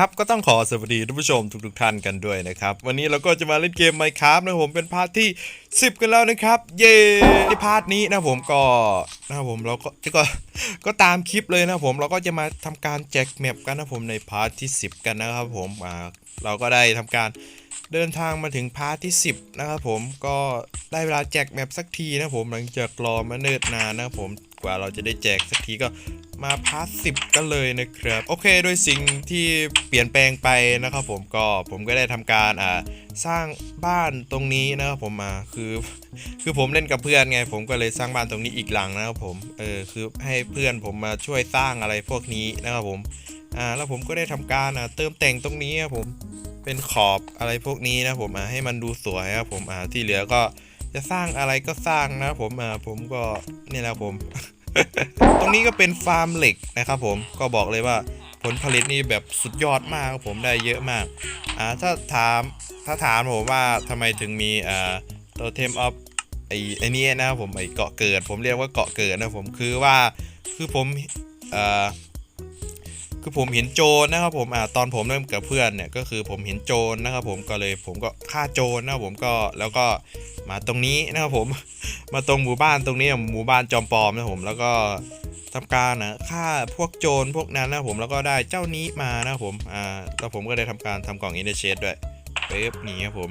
ครับก็ต้องขอสวัสดีท่านผู้ชมทุกๆท่านกันด้วยนะครับ วันนี้เราก็จะมาเล่นเกม Minecraft นะผมเป็นพาร์ทที่ 10 กันแล้วนะครับ เย้ในพาร์ทนี้นะผมก็นะผมเราก็ก็ก็ตามคลิปเลยนะผมเราก็จะมาทำการแจกแมปกันนะผมในพาร์ทที่ 10 กันนะครับผมอ่าเราก็ได้ทำการเดินทางมาถึงพาร์ทที่ 10 นะครับผมก็ได้เวลาแจกแมปสักทีนะผมหลังจากรอมาเนิ่นนานนะครับผมกว่าเราจะได้แจกสักทีก็ มาพาร์ทสิบกันเลยนะครับ โอเคโดยสิ่งที่เปลี่ยนแปลงไปนะครับผมก็ผมก็ได้ทำการอ่าสร้างบ้านตรงนี้นะครับผมมาคือคือผมเล่นกับเพื่อนไง ผมก็เลยสร้างบ้านตรงนี้อีกหลังนะครับผมเออคือให้เพื่อนผมมาช่วยสร้างอะไรพวกนี้นะครับผมอ่าแล้วผมก็ได้ทำการอ่าเติมแต่งตรงนี้ครับผมเป็นขอบอะไรพวกนี้นะผมอ่าให้มันดูสวยครับผมอ่าที่เหลือก็จะสร้างอะไรก็สร้างนะครับผมอ่าผมก็นี่แหละผม ตรงนี้ก็เป็นฟาร์มเหล็กนะครับผมก็บอกเลยว่าผลผลิตนี่แบบสุดยอดมากครับผมได้เยอะมากอ่าถ้าถามถ้าถามผมว่าทำไมถึงมีอ่าตัวเทมออฟไอไอเนี้ยนะครับผมไอเกาะเกิด ผมเรียกว่าเกาะเกิดนะผมคือว่าคือผมอ่า คือผมเห็นโจรนะครับผมอ่าตอนผมเริ่มกับเพื่อนเนี่ยก็คือผมเห็นโจรนะครับผมก็เลยผมก็ฆ่าโจรนะครับผมก็แล้วก็มาตรงนี้นะครับผมมาตรงหมู่บ้านตรงนี้หมู่บ้านจอมปลอมนะผมแล้วก็ทำการนะฆ่าพวกโจรพวกนั้นนะผมแล้วก็ได้เจ้านี้มานะผมอ่าแล้วผมก็ได้ทำการทำกล่องอินเดเชดด้วยเป๊บนี่ครับผม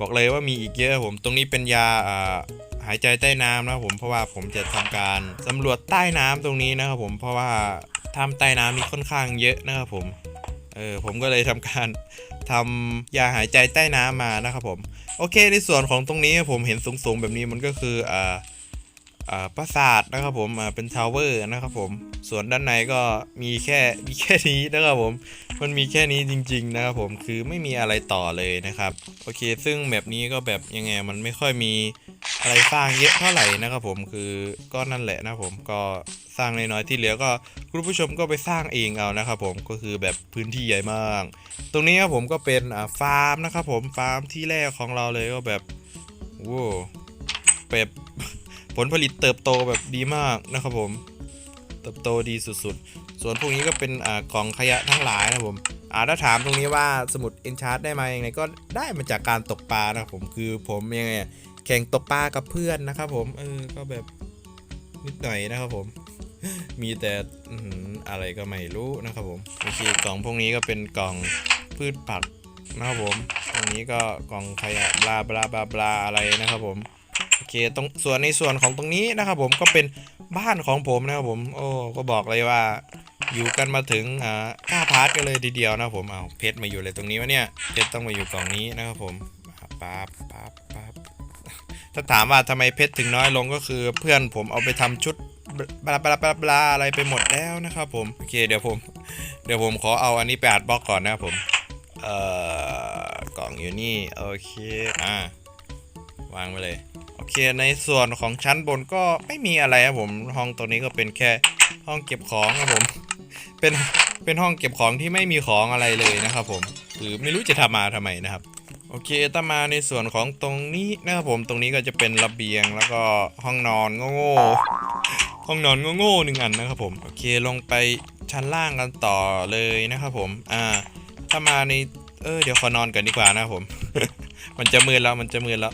บอกเลยว่ามีอีกเยอะผม ตรงนี้เป็นยาอ่า หายใจใต้น้ำนะครับผมเพราะว่าผมจะทำการสำรวจใต้น้ำตรงนี้นะครับผมเพราะว่าทำใต้น้ำนี่ค่อนข้างเยอะนะครับผมเออผมก็เลยทำการทำยาหายใจใต้น้ำมานะครับผมโอเคในส่วนของตรงนี้ผมเห็นสูงๆแบบนี้มันก็คืออ่า ปราสาทนะครับผมเป็นทาวเวอร์นะครับผมส่วนด้านในก็มีแค่มีแค่นี้นะครับผมมันมีแค่นี้จริง ๆ นะครับผมคือไม่มีอะไรต่อเลยนะครับโอเค ซึ่งแบบนี้ก็แบบยังไงมันไม่ค่อยมีอะไรสร้างเยอะเท่าไหร่นะครับผมคือก็นั่นแหละนะผมก็สร้างน้อยๆที่เหลือก็คุณผู้ชมก็ไปสร้างเองเอานะครับผมก็คือแบบพื้นที่ใหญ่มาก ตรงนี้ครับผมก็เป็นฟาร์มนะครับผมฟาร์มที่แรกของเราเลยก็แบบโว้แบบ ผลผลิตเติบโตแบบดีมากนะครับผม เติบโตดีสุดๆ ส่วนพวกนี้ก็เป็นอ่ากล่องขยะทั้งหลายนะครับผมอ่าถ้าถามตรงนี้ว่าสมุดเอนชาร์ดได้มาอย่างไรก็ได้มาจากการตกปลานะครับผมคือผมยังไงแข่งตกปลากับเพื่อนนะครับผมเออก็แบบนิดหน่อยนะครับผมมีแต่อื้อหืออะไรก็ไม่รู้นะครับผมโอเคกล่องพวกนี้ก็เป็นกล่องพืชผักนะครับผมตรงนี้ก็กล่องขยะบลาบลาบลาบลาอะไรนะครับผม โอเคตรงส่วนในส่วนของตรงนี้นะครับผมก็เป็นบ้านของผมนะครับผมโอ้ก็บอกเลยว่าอยู่กันมาถึงอ่าก้าพาร์ทกันเลยทีเดียวนะผมเอาเพชรมาอยู่เลยตรงนี้วะเนี่ยเพชรต้องมาอยู่กล่องนี้นะครับผมปั๊บปั๊บปั๊บถ้าถามว่าทำไมเพชรถึงน้อยลงก็คือเพื่อนผมเอาไปทำชุดบลาบลาบลาบลาอะไรไปหมดแล้วนะครับผมโอเคเดี๋ยวผมเดี๋ยวผมขอเอาอันนี้ไปอัดบล็อกก่อนนะครับผมเอ่อกล่องอยู่นี่โอเคอ่าวางไปเลย โอเคในส่วนของชั้นบนก็ไม่มีอะไรครับผมห้องตรงนี้ก็เป็นแค่ห้องเก็บของครับผมเป็นเป็นห้องเก็บของที่ไม่มีของอะไรเลยนะครับผมคือไม่รู้จะทำมาทำไมนะครับโอเคถ้ามาในส่วนของตรงนี้นะครับผมตรงนี้ก็จะเป็นระเบียงแล้วก็ห้องนอนโง่ๆห้องนอนโง่ๆหนึ่งอันนะครับผมโอเคลงไปชั้นล่างกันต่อเลยนะครับผมอ่าถ้ามาในเออเดี๋ยวขอนอนกันดีกว่านะครับผม มันจะมืดแล้วมันจะมืดแล้ว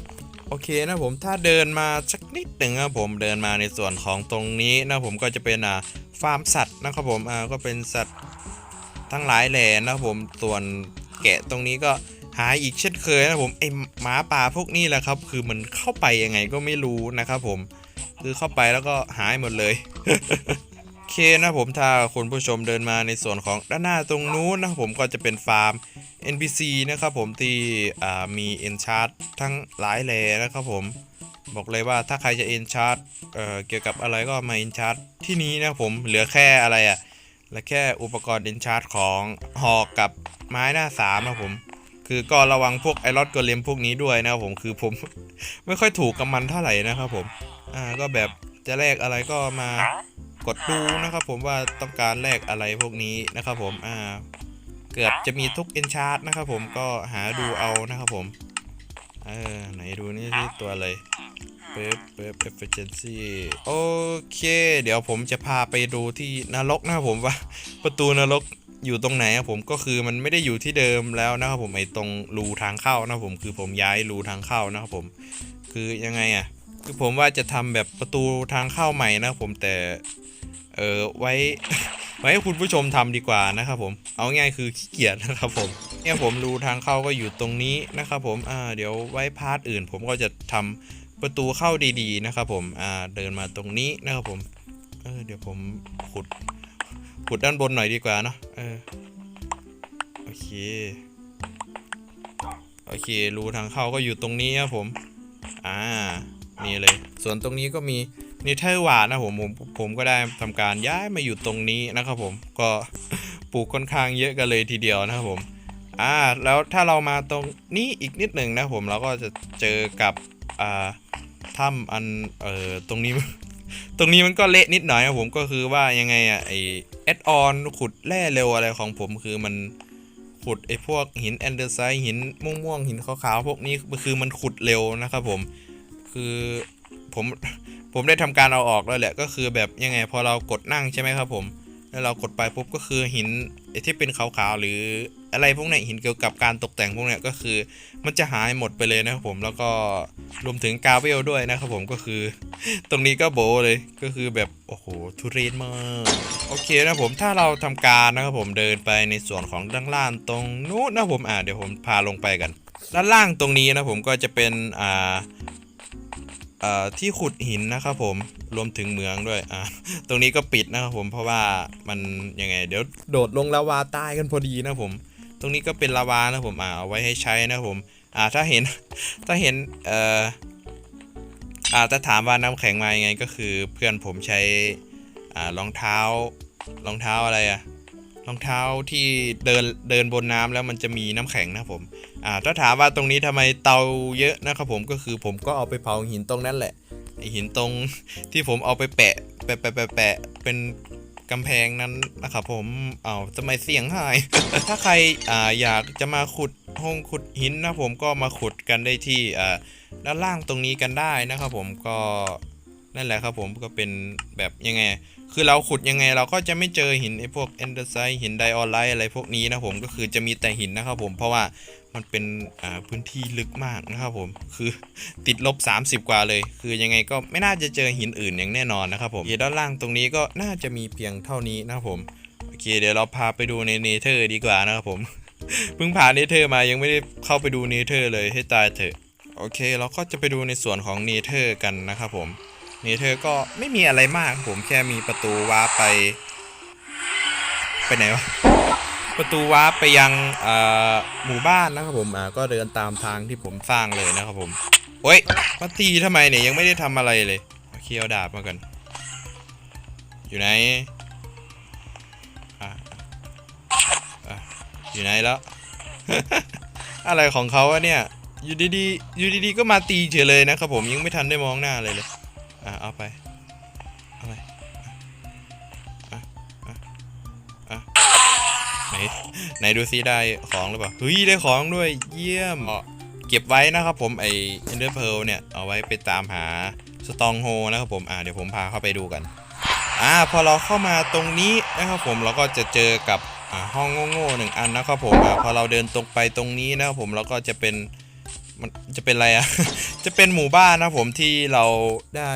โอเคนะผมถ้าเดินมาสักนิดหนึ่งครับผมเดินมาในส่วนของตรงนี้นะผมก็จะเป็นอ่าฟาร์มสัตว์นะครับผมอ่าก็เป็นสัตว์ทั้งหลายแหล่นะครับผมส่วนแกะตรงนี้ก็หายอีกเช่นเคยนะผมไอหมาป่าพวกนี้แหละครับ คือมันเข้าไปยังไงก็ไม่รู้นะครับผมคือเข้าไปแล้วก็หายหมดเลย เคนะผมถ้าคุณผู้ชมเดินมาในส่วนของด้านหน้าตรงนู้นนะครับผมก็จะเป็นฟาร์ม NPC นะครับผมที่มี Enchart ทั้งหลายแหล่นะครับผมบอกเลยว่าถ้าใครจะ Enchart เเกี่ยวกับอะไรก็มา Enchart ที่นี้นะผมเหลือแค่อะไรอะ่ะเหลือแค่อุปกรณ์ Enchart ของหอกกับไม้หน้าสามนะผมคือก็ระวังพวกไอรอดกเลมพวกนี้ด้วยนะครับผมคือผม ไม่ค่อยถูกกับมันเท่าไหร่นะครับผมอ่าก็แบบจะแลกอะไรก็มา กดดูนะครับผมว่าต้องการแลกอะไรพวกนี้นะครับผมอ่าเกือบจะมีทุกเอนชาร์ตนะครับผมก็หาดูเอานะครับผมเออไหนดูนี่ที่ตัวอะไรเป๊บเป๊บ efficiency โอเค เดี๋ยวผมจะพาไปดูที่นรกนะครับผมว่าประตูนรกอยู่ตรงไหนอะผมก็คือมันไม่ได้อยู่ที่เดิมแล้วนะครับผมไอ้ตรงรูทางเข้านะครับผมคือผมย้ายรูทางเข้านะครับผม คือยังไงอะคือผมว่าจะทำแบบประตูทางเข้าใหม่นะครับผมแต่ เออไว้ไว้ให้คุณผู้ชมทำดีกว่านะครับผมเอาง่ายคือขี้เกียจนะครับผมเนี่ยผมรูทางเข้าก็อยู่ตรงนี้นะครับผมอ่าเดี๋ยวไว้พาร์ทอื่น ผมก็จะทำประตูเข้าดีๆนะครับผมอ่าเดินมาตรงนี้นะครับผมเออเดี๋ยวผมขุดขุดด้านบนหน่อยดีกว่าเนาะเออโอเคโอเครูทางเข้าก็อยู่ตรงนี้ครับผมอ่านี่เลย ส่วนตรงนี้ก็มี นเทอร์วาดนะผมผมผมก็ได้ทำการย้ายมาอยู่ตรงนี้นะครับผมก็ปลูกค่อนข้างเยอะกันเลยทีเดียวนะครับผมอ่าแล้วถ้าเรามาตรงนี้อีกนิดหนึ่งนะผมเราก็จะเจอกับอ่าถ้ำอันเอ่อตรงนี้ ตรงนี้มันก็เละนิดหน่อยนะผมก็คือว่ายังไงอะไอแอดออนขุดแร่เร็วอะไรของผมคือมันขุดไอพวกหินแอนเดอร์ไซด์หินม่วงๆหินขาวๆพวกนี้คือมันขุดเร็วนะครับผมคือผม ผมได้ทำการเอาออกแล้วแหละก็คือแบบยังไงพอเรากดนั่งใช่ไหมครับผมแล้วเรากดไปปุ๊บก็คือหินที่เป็นขาวๆหรืออะไรพวกนี้หินเกี่ยวกับการตกแต่งพวกนี้ก็คือ มันจะหายหมดไปเลยนะครับผมแล้วก็รวมถึงกาเวลด้วยนะครับผมก็คือ ตรงนี้ก็โบเลยก็คือแบบโอ้โหทุเรศมากโอเคนะผมถ้าเราทำการนะครับผมเดินไปในส่วนของด้านล่างตรงนู้นนะผมอ่าเดี๋ยวผมพาลงไปกัน ด้านล่างตรงนี้นะผมก็จะเป็นอ่า ที่ขุดหินนะครับผมรวมถึงเหมืองด้วยอ่าตรงนี้ก็ปิดนะครับผมเพราะว่ามันยังไง เดี๋ยวโดดลงลาวาตายกันพอดีนะผม ตรงนี้ก็เป็นลาวานะผมอ่าเอาไว้ให้ใช้นะผมอ่าถ้าเห็นถ้าเห็นเอ่ออ่าถ้าถามว่าน้ำแข็งมายังไงก็คือเพื่อนผมใช้อ่ารองเท้ารองเท้าอะไรอะรองเท้าที่เดินเดินบนน้ำแล้วมันจะมีน้ำแข็งนะผม อ่าถ้าถามว่าตรงนี้ทำไมเตาเยอะนะครับผมก็คือผมก็เอาไปเผาหินตรงนั้นแหละไอหินตรงที่ผมเอาไปแปะแปะแปะแปะแปะเป็นกำแพงนั้นนะครับผมเอาทำไมเสียงหาย ถ้าใครอ่าอยากจะมาขุดห้องขุดหินนะผมก็มาขุดกันได้ที่อ่าด้านล่างตรงนี้กันได้นะครับผมก็ นั่นแหละครับผมก็เป็นแบบยังไง คือเราขุดยังไงเราก็จะไม่เจอหินไอ้พวกแอนเดอร์ไซหินไดออนไลท์อะไรพวกนี้นะผมก็คือจะมีแต่หินนะครับผมเพราะว่ามันเป็นอ่าพื้นที่ลึกมากนะครับผมคือติดลบ 30 กว่าเลย คือยังไงก็ไม่น่าจะเจอหินอื่นอย่างแน่นอนนะครับผมเดี๋ยวด้านล่างตรงนี้ก็น่าจะมีเพียงเท่านี้นะครับผมโอเคเดี๋ยวเราพาไปดูในเนเธอร์ดีกว่านะครับผมเพิ่งผ่านเนเธอร์มายังไม่ได้เข้าไปดูเนเธอร์เลยให้ตายเถอะโอเค เราก็จะไปดูในส่วนของเนเธอร์กันนะครับผม เนเธอร์ก็ไม่มีอะไรมาก ผมแค่มีประตูว้าไป ไปไหนวะ ประตูว้าไปยังหมู่บ้านนะครับผมอ่าก็เดินตามทางที่ผมสร้างเลยนะครับผมโอ้ยมาตีทำไมเนี่ยยังไม่ได้ทำอะไรเลยเคเอาดาบมากัน อยู่ไหนอะอะอยู่ไหนแล้ว อะไรของเขาอะเนี่ย อยู่ดีๆ อยู่ดีๆ ก็มาตีเฉยเลยนะครับผมยังไม่ทันได้มองหน้าเลยเลย อะเอาไป เอาไปอะอะอะไหนไหนดูซิได้ของหรือเปล่าเฮ้ยได้ของด้วยเยี่ยมอะเก็บไว้นะครับผมไอ Ender Pearl เนี่ยเอาไว้ไปตามหา Stronghold นะครับผมอะเดี๋ยวผมพาเข้าไปดูกันอ่าพอเราเข้ามาตรงนี้นะครับผมเราก็จะเจอกับห้องโง่ๆหนึ่งอันนะครับผมอ่าพอเราเดินตรงไปตรงนี้นะครับผมเราก็จะเป็น มันจะเป็นอะไรอะจะเป็นหมู่บ้านนะผมที่เราได้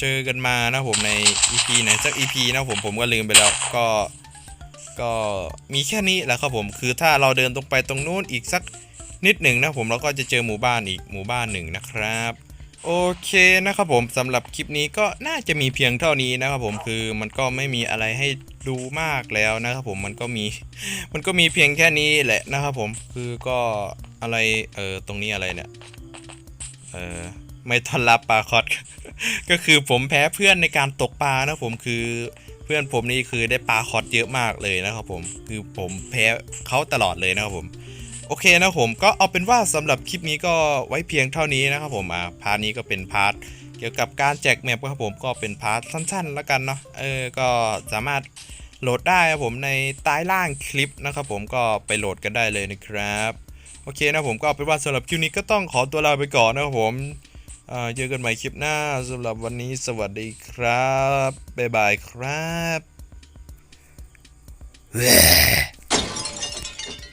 เจอกันมานะผมใน EP ไหนสัก EP นะผมผมก็ลืมไปแล้วก็ ก็มีแค่นี้แหละครับผมคือถ้าเราเดินตรงไปตรงนู้นอีกสักนิดหนึ่งนะผมเราก็จะเจอหมู่บ้านอีกหมู่บ้านหนึ่งนะครับโอเคนะครับผมสำหรับคลิปนี้ก็น่าจะมีเพียงเท่านี้นะครับผมคือมันก็ไม่มีอะไรให้ดูมากแล้วนะครับผมมันก็มี มันก็มีเพียงแค่นี้แหละนะครับผมคือก็ อะไรเออตรงนี้อะไรเนี่ยเออไม่ทันรับปลาคอดก็คือผมแพ้เพื่อนในการตกปลานะผมคือเพื่อนผมนี่คือได้ปลาคอดเยอะมากเลยนะครับผมคือผมแพ้เขาตลอดเลยนะครับผมโอเคนะผมก็เอาเป็นว่าสำหรับคลิปนี้ก็ไว้เพียงเท่านี้นะครับผมอ่าพาร์ทนี้ก็เป็นพาร์ทเกี่ยวกับการแจกแมปครับผมก็เป็นพาร์ทสั้นๆ แล้วกันเนาะเออก็สามารถโหลดได้ครับผมในใต้ล่างคลิปนะครับผมก็ไปโหลดกันได้เลยนะครับ โอเคนะผมก็เอาเป็นว่าสำหรับคลิปนี้ก็ต้องขอตัวลาไปก่อนนะครับผมเจอกันใหม่คลิปหน้าสำหรับวันนี้สวัสดีครับบ๊ายบายครับ